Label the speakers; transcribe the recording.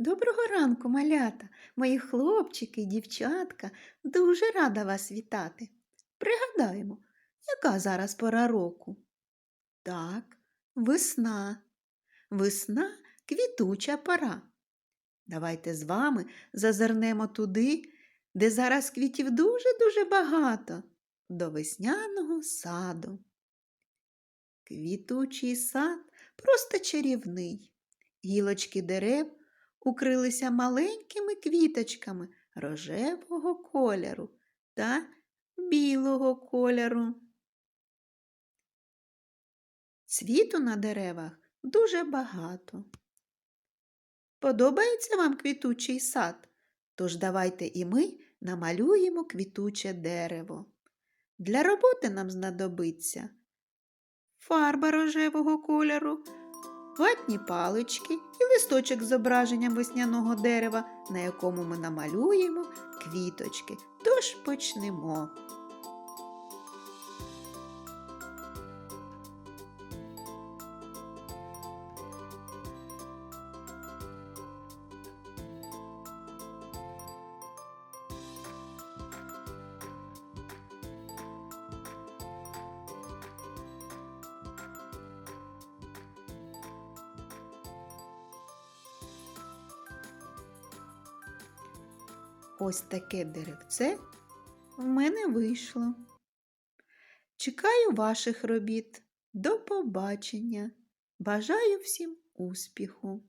Speaker 1: Доброго ранку, малята, мої хлопчики і дівчатка. Дуже рада вас вітати. Пригадаємо, яка зараз пора року? Так, весна. Весна квітуча пора. Давайте з вами зазирнемо туди, де зараз квітів дуже-дуже багато, до весняного саду. Квітучий сад просто чарівний. Гілочки дерев укрилися маленькими квіточками рожевого кольору та білого кольору. Цвіту на деревах дуже багато. Подобається вам квітучий сад? Тож давайте і ми намалюємо квітуче дерево. Для роботи нам знадобиться фарба рожевого кольору, ватні палички і листочок з зображенням весняного дерева, на якому ми намалюємо квіточки. Тож почнемо. Ось таке деревце в мене вийшло. Чекаю ваших робіт. До побачення. Бажаю всім успіху!